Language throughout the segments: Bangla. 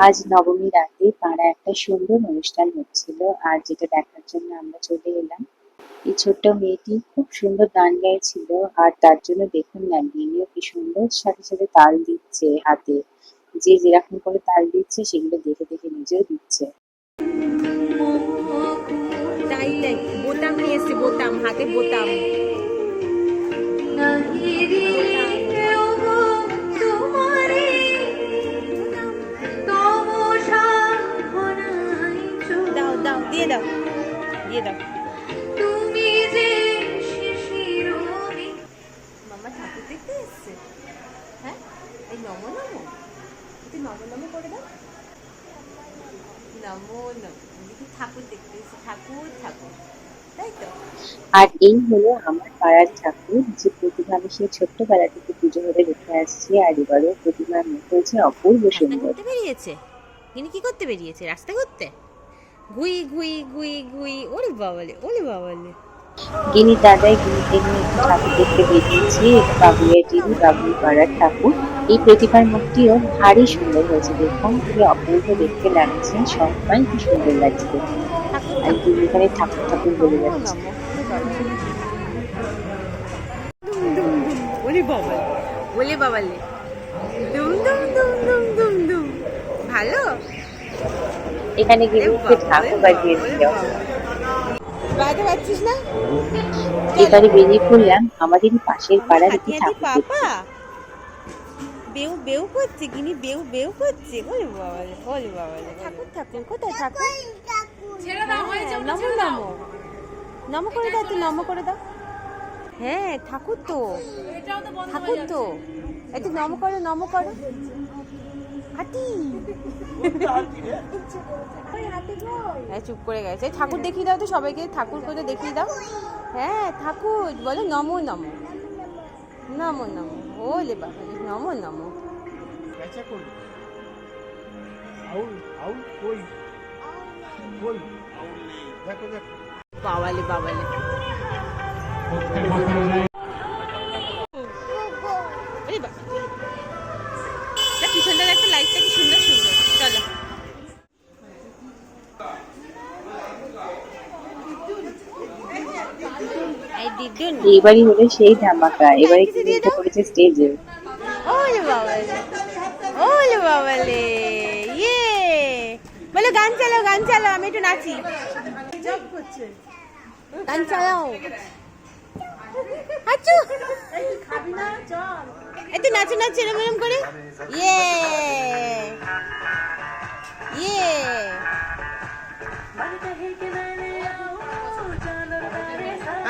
আজ নবমী রাতে পাড়া একটা সুন্দর অনুষ্ঠান হচ্ছিল, আর যেটা দেখার জন্য আমরা চলে এলাম। এই ছোট্ট মেয়েটি খুব সুন্দর গান গাইছিল, আর তার জন্য দেখুন না গিনিও কি সুন্দর সাথে সাথে তাল দিচ্ছে হাতে। যে যেরকম করে তাল দিচ্ছে, সেগুলো দেখে দেখে নিজেও দিচ্ছে। তাই, বোতাম নিয়ে এসছি, বোতাম, হাতে বোতাম। দাও দাও দিয়ে দাও। দিয়ে দাও মামা ঠাকুর দেখতে এসছে? হ্যাঁ এই নমো নমো। তুই নমো নমো করে দাও। নমো নমো। ঠাকুর দেখতে এসছে। ঠাকুর ঠাকুর। আর এই হলো আমার পাড়ার ঠাকুর যে প্রতিমা আমি সেই ছোট্টবেলা থেকে পুজো করে রেখে আসছি। আর এবারও প্রতিমার মুখ হয়েছে অপূর্ব সুন্দর। বেরিয়েছে? ইনি কি করতে বেরিয়েছে? রাস্তা ঘুরতে ঘুই ঘুই ঘুই ঘুই ওরে বাবালে ওরে বাবালে গিনি দাদাই গিনিকে নিয়ে ঠাকুর দেখতে বেরিয়েছি এটা বাবুইয়া টিভি বাবুই পাড়ার ঠাকুর। এই প্রতিমার মুখটিও ভারী সুন্দর হয়েছে দেখুন কি অপূর্ব দেখতে লাগছে সবাই কি সুন্দর লাগছে দেখুন আর গিনি এখানে ঠাকুর ঠাকুর বলে যাচ্ছে। ওলে বাবালে ওলে বাবালে দুম দুম দুম দুম দুম দুম। ভালো? এখানে গিয়ে ঠাকুর বাজিয়ে দিল বাজাতে না? এবারে বেরিয়ে পড়লাম আমাদের পাশের পাড়ার একটি ঠাকুর পাপা? বেউ বেউ করছে গিনি বেউ বেউ করছে। ওলে বাবালে ওলে বাবালে ঠাকুর ঠাকুর কোথায় ঠাকুর? ছেড়ে দাও হয়েছে হ্যাঁ, নমো নমো। নমো করে দাও তুই নমো করে দাও। হ্যাঁ ঠাকুর তো। এটাও তো বন্ধ ঠাকুর তো। তুই নমো করো নমো করো। হ্যাঁ, চুপ করে গেছে। ঠাকুর দেখিয়ে দাও তো সবাইকে ঠাকুর করে দেখিয়ে দাও। হ্যাঁ ঠাকুর বলে নমো নমো। নম নম। ওলে বাবা নম নমো। বাবালে বাবালে। এবারই হলো সেই ধামাকা। এবারে কি উঠে পড়েছে স্টেজে ওলে বাবালে। ওলে বাবালে। ইয়ে। বলো গান চালাও গান চালাও আমি একটু নাচি। গান চালাও। হাচু। একটু নাচো নাচো এরম এরম করে। ইয়ে। ইয়ে।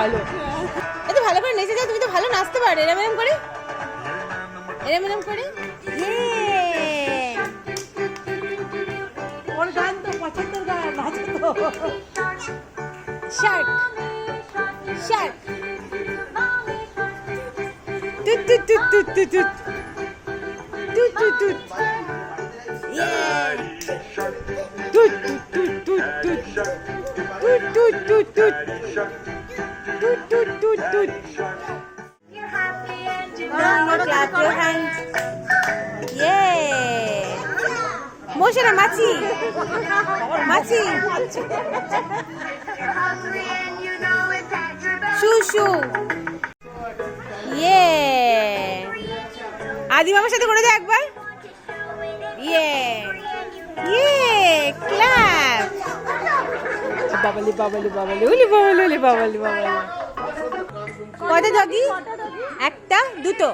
ভালো এত ভালো করে নেচে যাও তুমি তো ভালো নাচতে পারো এরম এরম করে এরম এরম করে ইয়ে ওর গান তো পছন্দের গান নাচে তো শার্ক শার্ক টুট টুট টুট টুট টুট টুট টুট টুট টুট ইয়ে টুট টুট টুট টুট টুট টুট টুট টুট টুট clap your hands. Yeah. মশারা মাছি মাছি শুশু ইয়ে আদি মামার সাথে করে দাও একবার। ইয়ে ইয়ে ক্ল্যাপ বাবালি বাবালি বাবালি উলি বাবালি উলি বাবালি বাবালি। কটা ডগি একটা দুটো।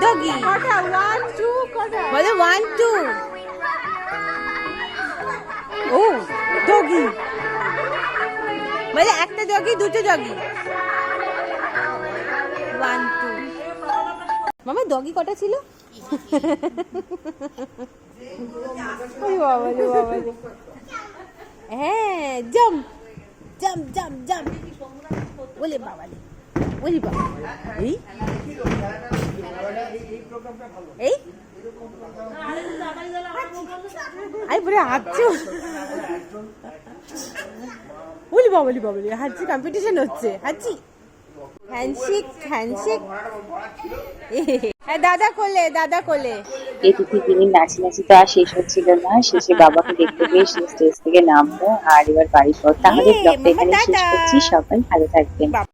Doggy. Kota, one, two, Kota. Bolo, one, two. Oh, oh, doggy. বলে একটা জগি দুটো জগি ওয়ান টু মামা ডগি কটা ছিল হ্যাঁ জাম্প জাম্প জাম্প জাম্প বলে বাবা বাবা এই? এই? আই বলে হাঁটছো? বলি বাবলি হাঁচি কম্পিটিশন হচ্ছে। হাঁচি হ্যান্ডশেক হ্যান্ডশেক হ্যাঁ দাদা কোলে দাদা কোলে। এদিকে তিনি নাচি নাচি তো আর শেষ হচ্ছিল না। শেষে বাবাকে দেখতে পেয়ে সে স্টেজ থেকে নামলো আর এবার বাড়ির পর তাহলে ব্লগটা এখানে শেষ করছি। সবাই ভালো থাকবেন।